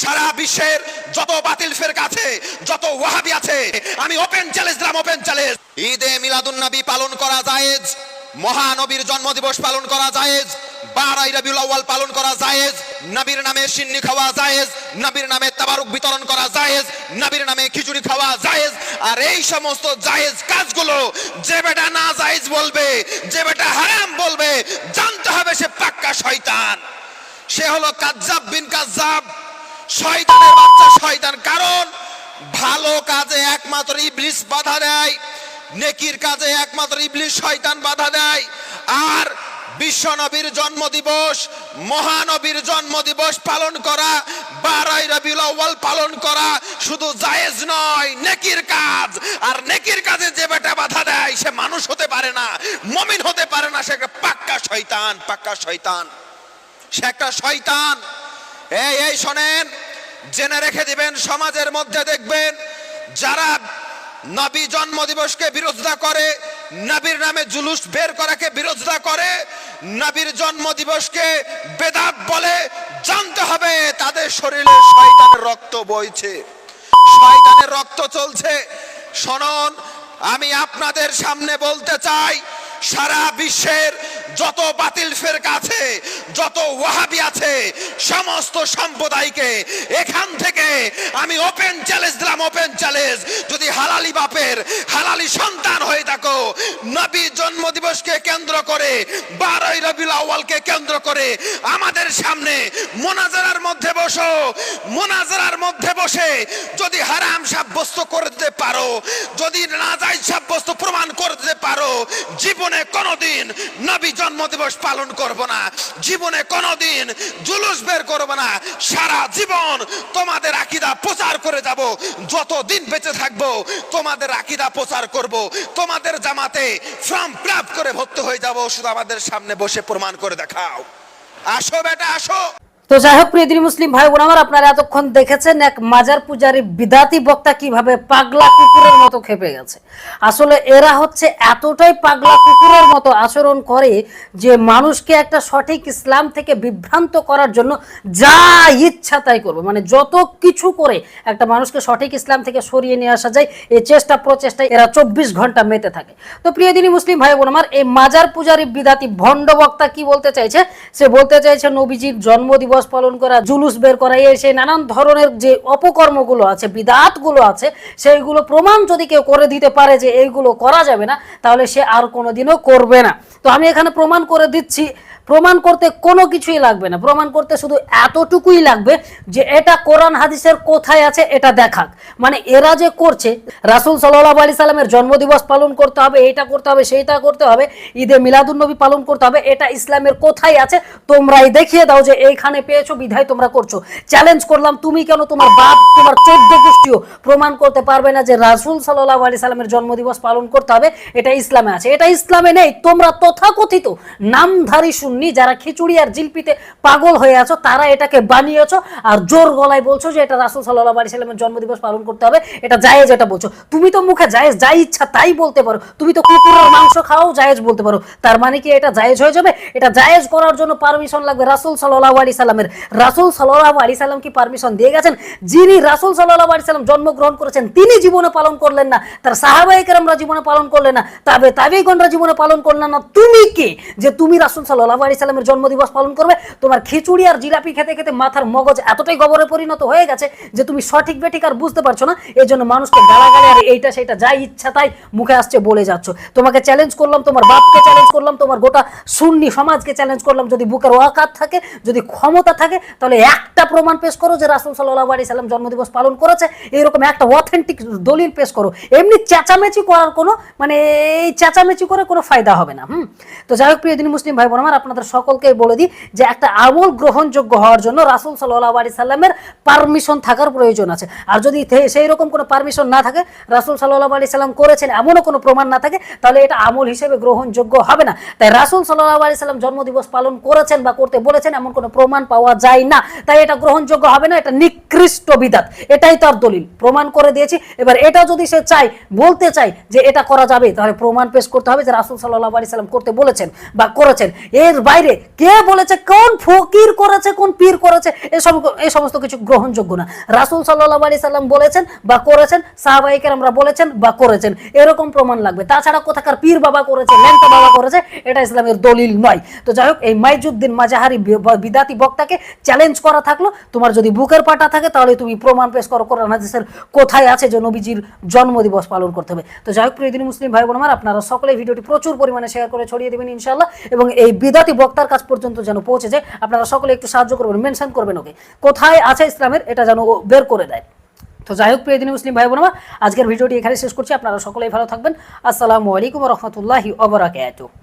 সারা বিশ্বের যত বাতিল ফের আছে, যত ওয়াহাবি আছে, আমি ওপেন চ্যালেঞ্জ দিলাম, ওপেন চ্যালেঞ্জ। ঈদে মিলাদুন নবী পালন করা জায়েজ, মহানবীর জন্মদিবস পালন করা জায়েজ, বারাই রবিউল আউয়াল পালন করা জায়েজ, নবীর নামে সিন্নি খাওয়া জায়েজ, নবীর নামে তাবারুক বিতরণ করা জায়েজ, নবীর নামে খিচুড়ি খাওয়া জায়েজ, আর এই সমস্ত জায়েজ কাজগুলো যে বেটা না জায়েজ বলবে, যে বেটা হারাম বলবে, জানতে হবে সে পাক্কা শয়তান। সে হলো কাজ্জাব বিন কাজ্জাব। শয়তানের বাচ্চা, শয়তান। কারণ ভালো কাজে একমাত্র ইবলিস বাধা দেয়, নেকির কাজে একমাত্র ইবলিস শয়তান বাধা দেয়। আর বিশ্বনবীর জন্মদিবস, মহানবীর জন্মদিবস পালন করা, বারাই রবিউল আউয়াল পালন করা শুধু জায়েজ নয়, নেকির কাজ। আর নেকির কাজে যে বেটা বাধা দেয়, সে মানুষ হতে পারে না, মমিন হতে পারে না, সে পাক্কা শয়তান পাক্কা শয়তান। সে একটা শয়তান। এই এই শোনেন, জেনে রেখে দিবেন, সমাজের মধ্যে দেখবেন, যারা নবী জন্ম দিবসকে বিরোধিতা করে, নবীর নামে জুলুস বের করাকে বিরোধিতা করে, নবীর জন্ম দিবসকে বেদাত বলে জানতে হবে, তাদের শরীরে শয়তানের রক্ত বইছে। শয়তানের রক্ত চলছে। শোনন, আমি আপনাদের সামনে বলতে চাই সারা বিশ্বের যত বাতিল ফেরকা আছে, যত ওয়াহাবি আছে, সমস্ত সম্প্রদায়কে এখান থেকে আমি ওপেন চ্যালেঞ্জ দিলাম ওপেন চ্যালেঞ্জ যদি হালালি বাপের, হালালি সন্তান হয়ে থাকো, নবী জন্মদিবসকে কেন্দ্র করে, বারোই রবিউল আউয়ালকে কেন্দ্র করে আমাদের সামনে মোনাজারার মধ্যে বসো। মোনাজারার মধ্যে বসে যদি হারাম সাব্যস্ত করতে পারো, যদি নাজাইজ সাব্যস্ত প্রমাণ করতে পারো, জীবনে কোনোদিন নবী জন্মদিবস পালন করব না, জীবনে কোনোদিন জুলুস বের করব না, সারা জীবন তোমাদের আকিদা প্রচার করে যাব যত দিন বেঁচে থাকব তোমাদের আকিদা প্রচার করব, তোমাদের জামাতে ফর্ম ফিল করে ভর্তি হয়ে যাব, শুধু আমাদের সামনে বসে প্রমাণ করে দেখাও। আসো বেটা, আসো। তো যাই হোক, প্রিয় দিনী মুসলিম ভাই বোন আমার, আপনারা এতক্ষণ দেখেছেন এক মাজার পূজারী বিদাতি বক্তা কীভাবে পাগলা কুকুরের মতো খেপে গেছে। আসলে এরা হচ্ছে এতটাই পাগলা কুকুরের মতো আচরণ করে যে মানুষকে একটা সঠিক ইসলাম থেকে বিভ্রান্ত করার জন্য যা ইচ্ছা তাই করবে। মানে যত কিছু করে একটা মানুষকে সঠিক ইসলাম থেকে সরিয়ে নিয়ে আসা যায়, এই চেষ্টা প্রচেষ্টায় এরা চব্বিশ ঘণ্টা মেতে থাকে। তো প্রিয় দিনী মুসলিম ভাই বোন আমার, এই মাজার পূজারী বিদাতি ভণ্ড বক্তা কি বলতে চাইছে? সে বলতে চাইছে, নবীজির জন্মদিবস পালন করা, জুলুস বের করা, এই নানান ধরনের যে অপকর্মগুলো আছে, বিদাতগুলো আছে, সেইগুলো প্রমাণ যদি কেউ করে দিতে পারে যে এইগুলো করা যাবে না, তাহলে সে আর কোনোদিনও করবে না। তো আমি এখানে প্রমাণ করে দিচ্ছি প্রমাণ করতে কোনো কিছুই লাগবে না। প্রমাণ করতে শুধু এতটুকুই লাগবে যে এটা কোরআন হাদিসের কোথায় আছে এটা দেখাক। মানে এরা যে করছে, রাসুল সাল্লাহ আলি সাল্লামের জন্মদিবস পালন করতে হবে এইটা করতে হবে, সেইটা করতে হবে, ঈদে মিলাদুন্নবী পালন করতে হবে, এটা ইসলামের কোথায় আছে তোমরাই দেখিয়ে দাও যে এইখানে পেয়েছ, বিধায় তোমরা করছ। চ্যালেঞ্জ করলাম, তুমি কেন তোমার বাপ, তোমার চোদ্দ গোষ্ঠীও প্রমাণ করতে পারবে না যে রাসুল সাল্লাহ আলি সাল্লামের জন্মদিবস পালন করতে হবে, এটা ইসলামে আছে। এটা ইসলামে নেই, তোমরা তথাকথিত নামধারী শুননি যারা খিচুড়ি আর জিলপিতে পাগল হয়ে আছো, তারা এটাকে বানিয়েছো আর জোর গলায় বলছো যে এটা রাসুল সাল্লাহ আলি সাল্লামের জন্মদিবস পালন করতে হবে, এটা জায়েজ এটা বলছো। তুমি তো মুখে জায়েজ যাই ইচ্ছা তাই বলতে পারো। তুমি তো কুকুরের মাংস খাও, জায়েজ বলতে পারো। তার মানে কি এটা জায়েজ হয়ে যাবে? এটা জায়েজ করার জন্য পারমিশন লাগবে রাসুল সাল্লাহ আলি সাল্লামের। রাসুল সাল্লাহ আলি সাল্লাম কি পারমিশন দিয়ে গেছেন? যিনি রাসুল সাল্লাহ আলি সাল্লাম জন্মগ্রহণ করেছেন, তিনি জীবনে পালন করলেন না। তার সাহাবাহিকেরামরা জীবনে পালন করলেন না। তবে তাবিগণরা জীবনে পালন করলেন না। তুমি কে? যে তুমি রাসুল সাল্লাহ আলি সাল্লামের জন্মদিবস পালন করবে। তোমার খিচুড়ি আর জিলাপি খেতে খেতে মাথার মগজ এতটাই গবরে পরিণত হয়ে গেছে যে তুমি সঠিক বেঠিক আর বুঝতে পারছ না। এই জন্য মানুষকে গালাগালি আর এইটা সেটা যাই ইচ্ছা তাই মুখে আসছে বলে যাচ্ছ। তোমাকে চ্যালেঞ্জ করলাম, তোমার বাপকে চ্যালেঞ্জ করলাম, তোমার গোটা সুন্নি সমাজকে চ্যালেঞ্জ করলাম। যদি বুকের ওয়াকাত থাকে, যদি ক্ষমতা থাকে, তাহলে একটা প্রমাণ পেশ করো যে রাসুল সাল্লাহ আলি সাল্লাম জন্মদিবস পালন করেছে। এরকম একটা অথেন্টিক দলিল পেশ করো। এমনি চেঁচামেচি করার কোনো মানে এই চেঁচামেচি করে কোনো ফায়দা হবে না, হুম? তো যাই হোক, প্রিয় দিন মুসলিম ভাই বোন আমার আপনাদের সকলকে বলে দিই যে একটা আমল গ্রহণযোগ্য হওয়ার জন্য রাসুল সাল্লাহ আলি সাল্লামের পারমিশন থাকার প্রয়োজন আছে। আর যদি সেই রকম কোনো পারমিশন না থাকে, রাসুল সাল্লাহ আলি সাল্লাম করেছেন এমনও কোনো প্রমাণ না থাকে, তাহলে এটা আমল হিসেবে গ্রহণযোগ্য হবে না। তাই রাসুল সাল্লাহ আলি সাল্লাম জন্মদিবস পালন করেছেন বা করতে বলেছেন এমন কোনো প্রমাণ পাওয়া যায় না। তাই এটা গ্রহণযোগ্য হবে না, এটা নিকৃষ্ট বিদাত। এটাই তার দলিল। প্রমাণ করে দিয়েছি। এবার এটা যদি সে চায়, বলতে চায় যে এটা করা যাবে, তাহলে প্রমাণ পেশ করতে হবে যে রাসুল সাল্লাহ আলি সাল্লাম করতে বলেছেন বা করেছেন। এর বাইরে কে বলেছে, কোন ফকির করেছে, কোন পীর করেছে এসব এই সমস্ত কিছু গ্রহণযোগ্য না। রাসুল সাল্লাহ আলি সাল্লাম বলেছেন বা করেছেন সাহাবাহিকের আমরা বলেছেন বা করেছেন, এরকম প্রমাণ লাগবে। তাছাড়া কোথাকার পীর বাবা করেছে, ল্যাংটা বাবা করেছে, এটা ইসলামের দলিল নয়। তো যাই হোক, এই মাইজুদ্দিন মাজাহারি বিদাতি বক্তাকে চ্যালেঞ্জ করা থাকল। তোমার যদি বুকের পাটা থাকে, তাহলে তুমি প্রমাণ পেশ করো, কোরআন হাদিসের কোথায় আছে যে নবীজির জন্মদিবস পালন করতে হবে। তো যাই হোক, প্রিয় দিনী মুসলিম ভাই বোন আমার, আপনারা সকলে ভিডিওটি প্রচুর পরিমাণে শেয়ার করে ছড়িয়ে দেবেন ইনশাল্লাহ এবং এই বিদাতি বক্তার কাছ পর্যন্ত যেন পৌঁছে যায়, আপনারা সকলে একটু সাহায্য করবেন মেনশন করবেন ওকে কোথায় আছে ইসলামের, এটা যেন বের করে দেয়। তো যাই হোক, প্রিয় দিনী মুসলিম ভাই বোনমা আজকের ভিডিওটি এখানে শেষ করছি, আপনারা সকলেই ভালো থাকবেন। আসসালামু আলাইকুম রহমতুল্লাহি ওবরাকাতুহ